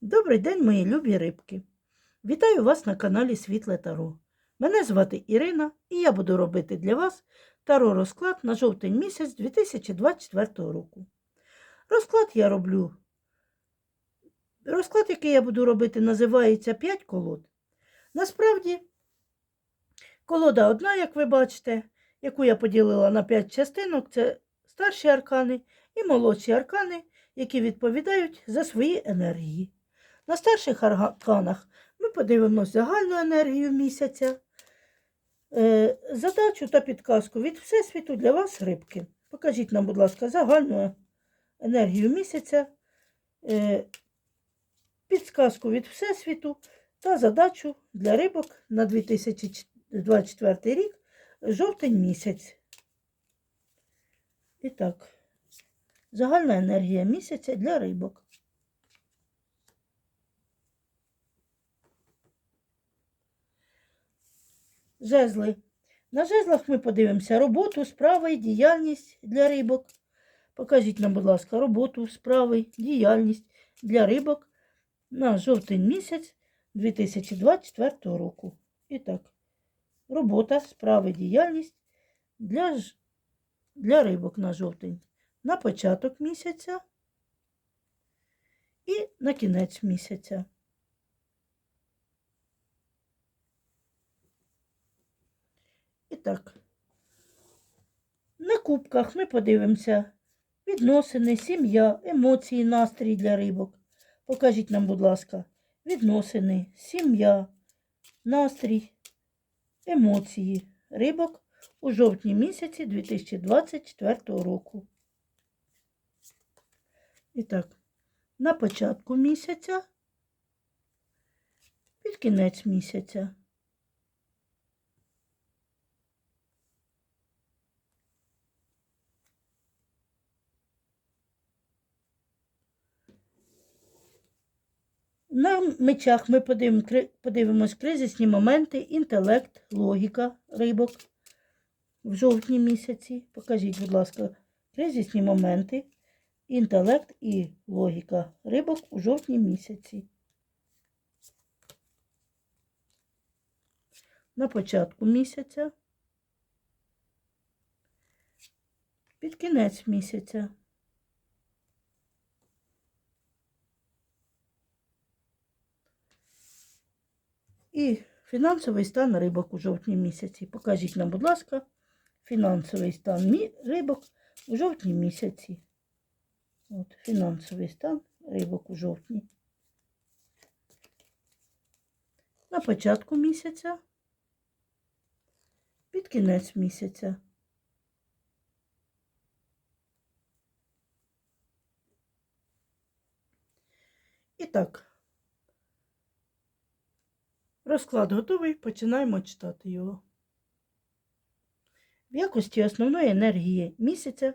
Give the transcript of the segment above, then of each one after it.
Добрий день, мої любі рибки. Вітаю вас на каналі Світле Таро. Мене звати Ірина і я буду робити для вас таро розклад на жовтень місяць 2024 року. Розклад я роблю. Розклад, який я буду робити, називається 5 колод. Насправді, колода одна, як ви бачите, яку я поділила на 5 частинок, це старші аркани і молодші аркани, які відповідають за свої енергії. На старших арканах ми подивимося загальну енергію місяця, е, задачу та підказку від Всесвіту для вас, рибки. Покажіть нам, будь ласка, загальну енергію місяця, е, підсказку від Всесвіту та задачу для рибок на 2024 рік, жовтень місяць. І так, загальна енергія місяця для рибок. Жезли. На жезлах ми подивимося роботу, справи, діяльність для рибок. Покажіть нам, будь ласка, роботу, справи, діяльність для рибок на жовтень місяць 2024 року. І так, робота, справи, діяльність для, для рибок на жовтень. На початок місяця і на кінець місяця. Так, на кубках ми подивимося відносини, сім'я, емоції, настрій для рибок. Покажіть нам, будь ласка, відносини, сім'я, настрій, емоції рибок у жовтні місяці 2024 року. І так, на початку місяця, під кінець місяця. На мечах ми подивимось кризисні моменти, інтелект, логіка рибок в жовтні місяці. Покажіть, будь ласка, кризисні моменти, інтелект і логіка рибок у жовтні місяці. На початку місяця, під кінець місяця. І фінансовий стан рибок у жовтні місяці. Покажіть нам, будь ласка, фінансовий стан рибок у жовтні місяці. От, фінансовий стан рибок у жовтні. На початку місяця, під кінець місяця. І так. Розклад готовий, починаємо читати його. В якості основної енергії місяця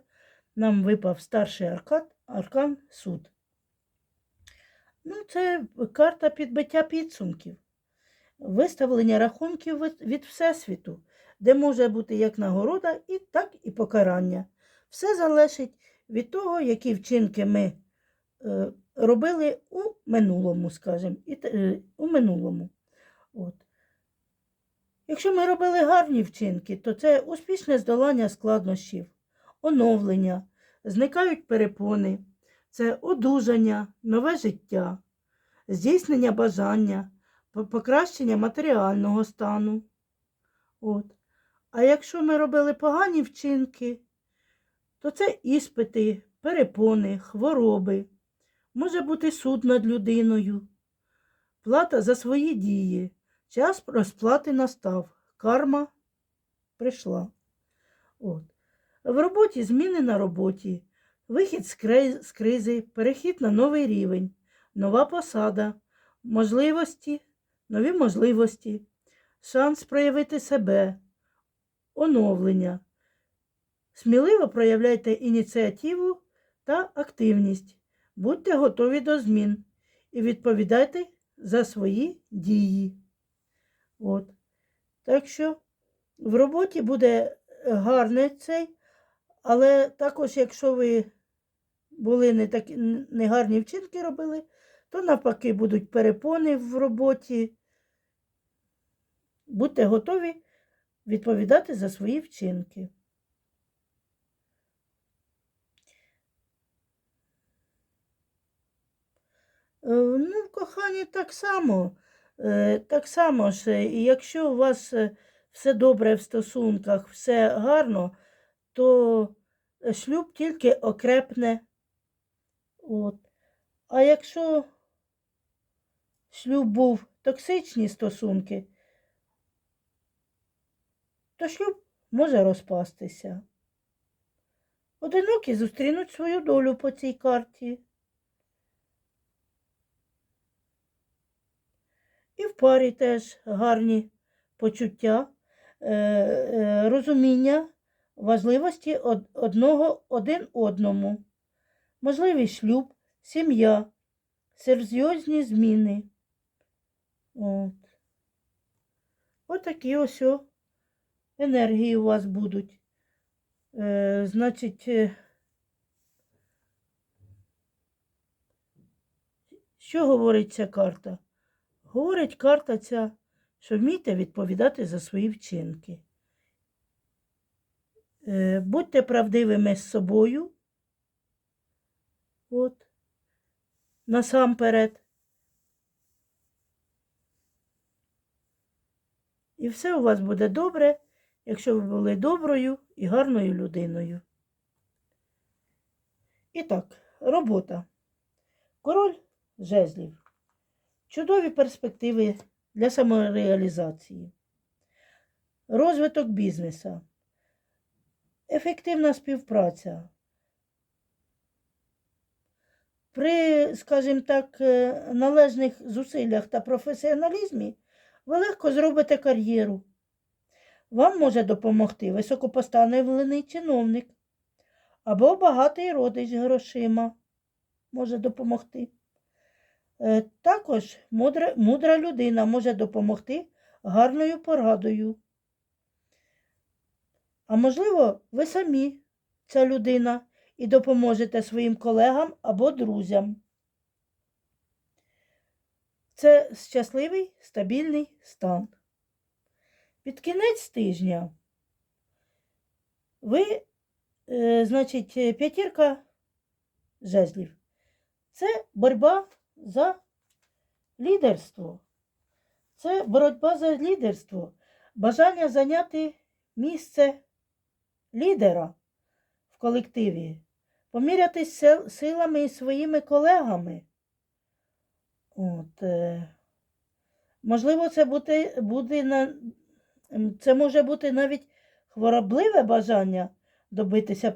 нам випав старший аркан, аркан суд. Ну, це карта підбиття підсумків, виставлення рахунків від- Всесвіту, де може бути як нагорода, і так і покарання. Все залежить від того, які вчинки ми е, робили у минулому, скажімо, е, у минулому. От. Якщо ми робили гарні вчинки, то це успішне здолання складнощів, оновлення, зникають перепони, це одужання, нове життя, здійснення бажання, покращення матеріального стану. От. А якщо ми робили погані вчинки, то це іспити, перепони, хвороби, може бути суд над людиною, плата за свої дії. Час розплати настав, карма прийшла. От. В роботі зміни на роботі, вихід з, кризи, перехід на новий рівень, нова посада, можливості, нові можливості, шанс проявити себе, оновлення. Сміливо проявляйте ініціативу та активність. Будьте готові до змін і відповідайте за свої дії. От. Так що в роботі буде е, гарний цей, але також, якщо ви були не такі негарні вчинки робили, то навпаки будуть перепони в роботі. Будьте готові відповідати за свої вчинки. Е, Ну, в коханні так само. Е, Так само ж, якщо у вас е, все добре в стосунках, все гарно, то е, шлюб тільки окрепне. От. А якщо шлюб був токсичні стосунки, то шлюб може розпастися. Одинокі зустрінуть свою долю по цій карті. В парі теж гарні почуття, е, е, розуміння важливості одного один одному, можливий шлюб, сім'я, серйозні зміни. От. Отакі ось енергії у вас будуть. Е, значить, що говорить ця карта? Говорить карта ця, що вмійте відповідати за свої вчинки. Е, Будьте правдивими з собою. От. Насамперед. І все у вас буде добре, якщо ви були доброю і гарною людиною. І так, робота. Король жезлів. Чудові перспективи для самореалізації. Розвиток бізнеса. Ефективна співпраця. При, скажімо так, е, належних зусиллях та професіоналізмі ви легко зробите кар'єру. Вам може допомогти високопоставлений чиновник або багатий родич грошима може допомогти. Е, Також мудра, мудра людина може допомогти гарною порадою. А можливо, ви самі ця людина і допоможете своїм колегам або друзям. Це щасливий, стабільний стан. Під кінець тижня ви, е, значить, п'ятірка жезлів. Це боротьба за лідерство. Це боротьба за лідерство, бажання зайняти місце лідера в колективі, помірятись силами із своїми колегами. От, е, можливо, це буде, буде це може бути навіть хворобливе бажання добитися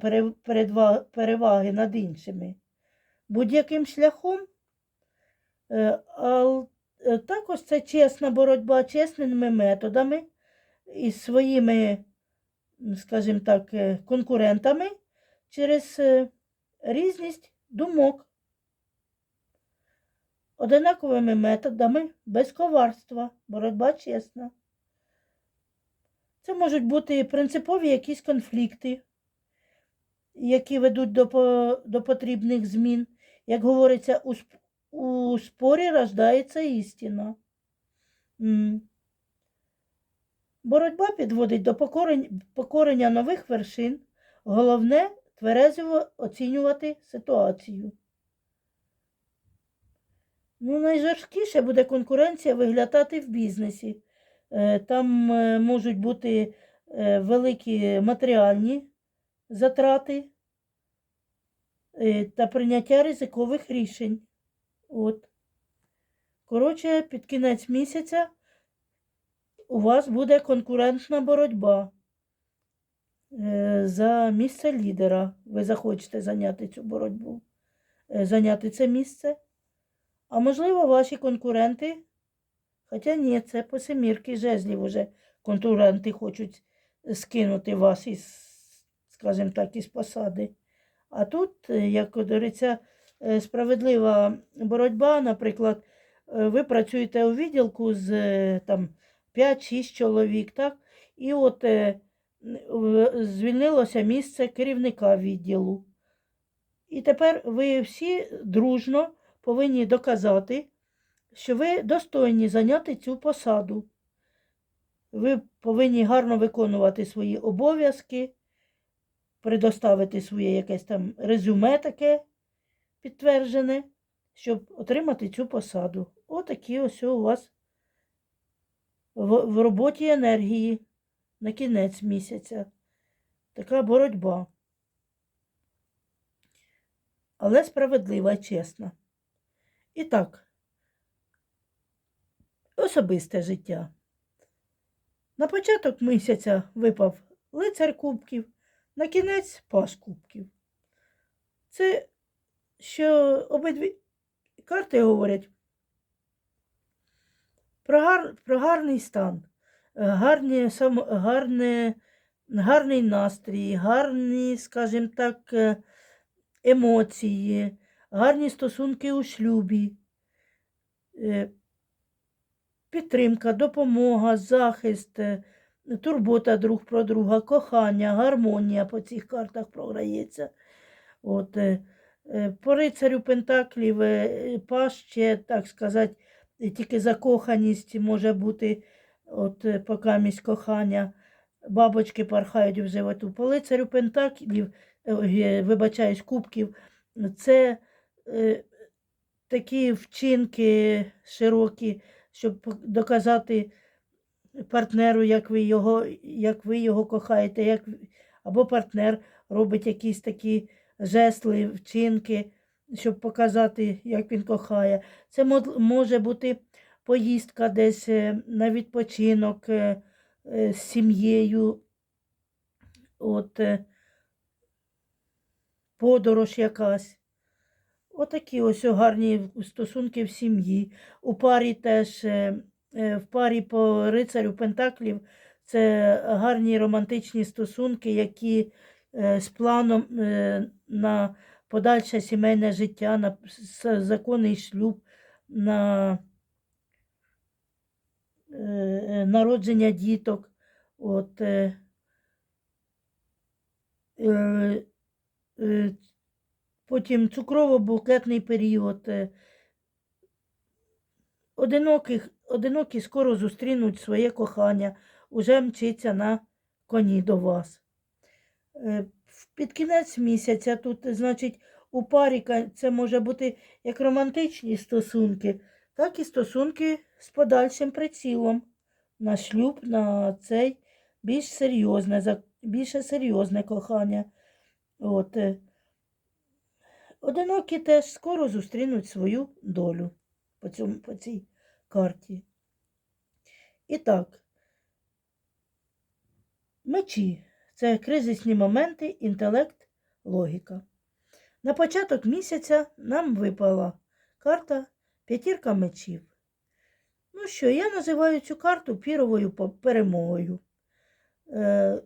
переваги над іншими. Будь-яким шляхом. Е, е, також це чесна боротьба чесними методами із своїми, скажімо так, е, конкурентами через різність думок, одинаковими методами, без коварства, боротьба чесна. Це можуть бути принципові якісь конфлікти, які ведуть до, до потрібних змін. Як говориться, у, у спорі рождається істина. Боротьба підводить до покорення нових вершин. Головне тверезо оцінювати ситуацію. Ну, найжорсткіше буде конкуренція виглядати в бізнесі. Е, Там е, можуть бути е, великі матеріальні затрати та прийняття ризикових рішень. От. Коротше, під кінець місяця у вас буде конкурентна боротьба е, за місце лідера. Ви захочете зайняти цю боротьбу, е, зайняти це місце. А можливо, ваші конкуренти, хоча ні, це по семірки жезлів уже конкуренти хочуть скинути вас із, скажімо так, із посади. А тут, е, як говориться, справедлива боротьба, наприклад, е, ви працюєте у відділку з е, там 5-6 чоловік, так? І от е, звільнилося місце керівника відділу. І тепер ви всі дружно повинні доказати, що ви достойні зайняти цю посаду. Ви повинні гарно виконувати свої обов'язки, предоставити своє якесь там резюме таке підтверджене, щоб отримати цю посаду. Отакі ось у вас в, в роботі енергії на кінець місяця. Така боротьба. Але справедлива і чесна. І так, особисте життя. На початок місяця випав лицар кубків, на кінець паш кубків. Це що обидві карти говорять про, гар, про гарний стан, е, гарні, сам, гарне, гарний настрій, гарні, скажімо так, е, емоції, гарні стосунки у шлюбі, е, підтримка, допомога, захист, турбота друг про друга, кохання, гармонія по цих картах програється. От, по рицарю Пентаклів е, паш ще, так сказати, тільки закоханість може бути, от е, покамість кохання. Бабочки порхають в животу. По лицарю Пентаклів, е, е, вибачаюсь, кубків, це е, такі вчинки широкі, щоб доказати партнеру, як ви його, як ви його кохаєте, як, або партнер робить якісь такі жесли, вчинки, щоб показати, як він кохає. Це може бути поїздка десь е, на відпочинок е, е, з сім'єю, от, подорож якась. Отакі ось гарні стосунки в сім'ї. У парі теж, в парі по рицарю Пентаклів це гарні романтичні стосунки, які з планом на подальше сімейне життя, на законний шлюб, на е, народження діток. От, е, е, е, потім цукрово-букетний період. е, Одиноких, одинокі скоро зустрінуть своє кохання, уже мчиться на коні до вас. Під кінець місяця тут, значить, у парі ка- це може бути як романтичні стосунки, так і стосунки з подальшим прицілом на шлюб, на цей більш серйозне, більше серйозне кохання. От. е. Одинокі теж скоро зустрінуть свою долю по, цьому, по цій карті. І так, мечі це кризисні моменти, інтелект, логіка. На початок місяця нам випала карта П'ятірка мечів. Ну що, я називаю цю карту піровою перемогою. Е,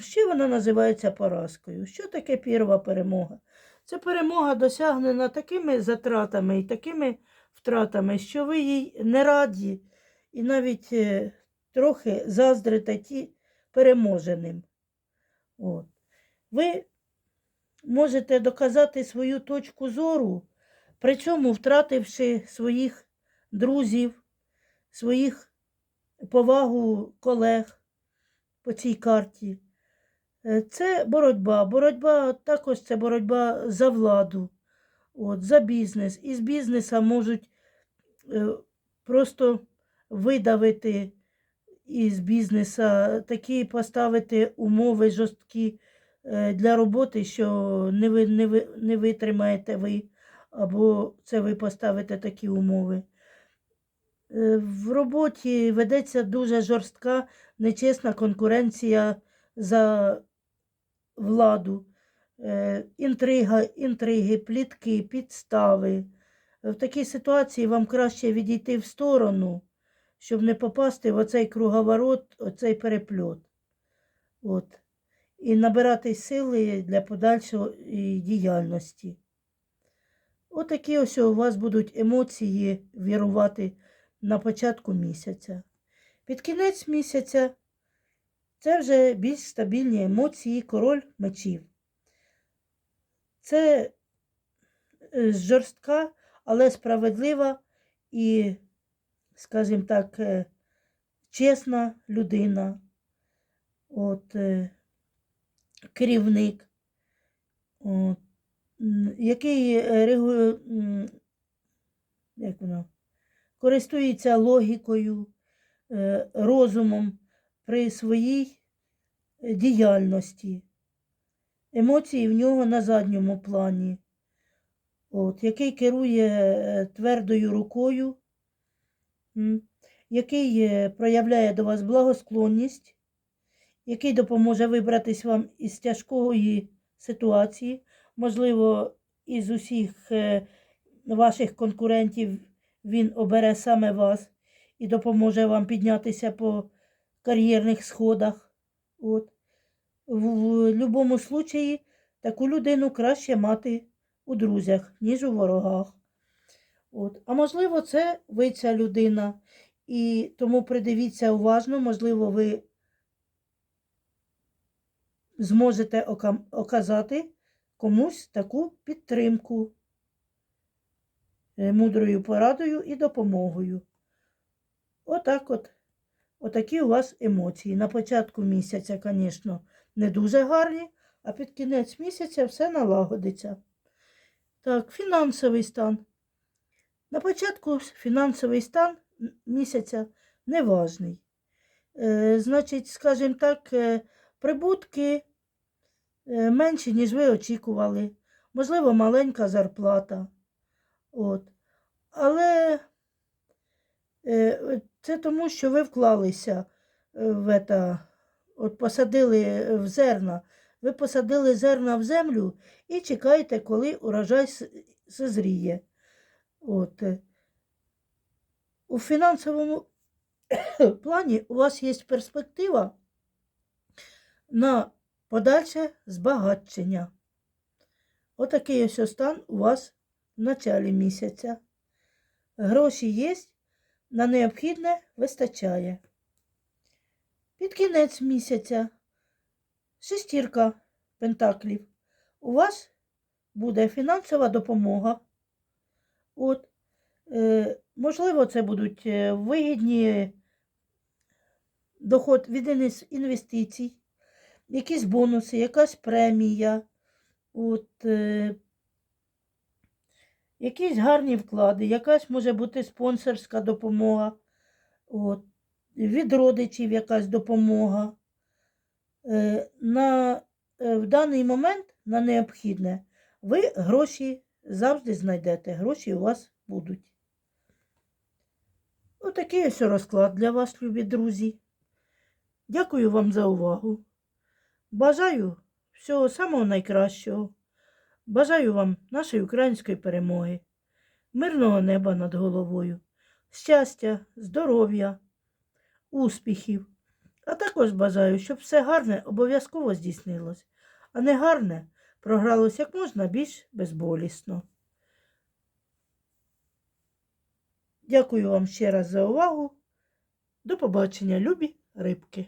ще вона називається поразкою. Що таке пірова перемога? Це перемога досягнена такими затратами і такими втратами, що ви їй не раді і навіть е, трохи заздрите ті переможеним. От. Ви можете доказати свою точку зору, при цьому втративши своїх друзів, своїх повагу колег по цій карті. Е, Це боротьба. Боротьба також це боротьба за владу, от, за бізнес. Із бізнеса можуть е, просто видавити із бізнеса, такі поставити умови жорсткі е, для роботи, що не, ви, не, ви, не витримаєте ви, або це ви поставите такі умови. Е, В роботі ведеться дуже жорстка, нечесна конкуренція за владу, Е, інтрига, інтриги, плітки, підстави. В такій ситуації вам краще відійти в сторону, щоб не попасти в оцей круговорот, оцей перепльот. От. І набирати сили для подальшої діяльності. Отакі ось у вас будуть емоції вірувати на початку місяця. Під кінець місяця це вже більш стабільні емоції, король мечів. Це е, жорстка але справедлива і, скажімо так, е, чесна людина, от, е, керівник, от, який е, як воно, користується логікою, розумом при своїй діяльності. Емоції в нього на задньому плані, от, який керує твердою рукою, який е, проявляє до вас благосклонність, який допоможе вибратись вам із тяжкої ситуації, можливо, із усіх е, ваших конкурентів він обере саме вас і допоможе вам піднятися по кар'єрних сходах. От. В, будь-якому случаї таку людину краще мати у друзях, ніж у ворогах. От. А можливо, це ви ця людина. І тому придивіться уважно, можливо, ви зможете оказати комусь таку підтримку е, мудрою порадою і допомогою. Отак от. Отакі у вас емоції. На початку місяця, звісно, не дуже гарні, а під кінець місяця все налагодиться. Так, фінансовий стан. На початку фінансовий стан місяця неважний. Е, значить, скажімо так, е, прибутки е, менші, ніж ви очікували. Можливо, маленька зарплата. От. Але це тому, що ви вклалися в ета, от посадили в зерна. Ви посадили зерна в землю і чекаєте, коли урожай созріє. От. е. У фінансовому плані у вас є перспектива на подальше збагачення. Отакий ось стан у вас в началі місяця. Гроші є, на необхідне вистачає. Під кінець місяця шестірка пентаклів. У вас буде фінансова допомога. От, е, можливо, це будуть е, вигідні доход від інвестицій, якісь бонуси, якась премія, от, е, якісь гарні вклади, якась може бути спонсорська допомога, от, від родичів якась допомога. Е, на, е, в даний момент на необхідне ви гроші завжди знайдете, гроші у вас будуть. Отакий ось розклад для вас, любі друзі. Дякую вам за увагу. Бажаю всього самого найкращого. Бажаю вам нашої української перемоги, мирного неба над головою, щастя, здоров'я, успіхів. А також бажаю, щоб все гарне обов'язково здійснилось, а не гарне програлось як можна більш безболісно. Дякую вам ще раз за увагу. До побачення, любі рибки.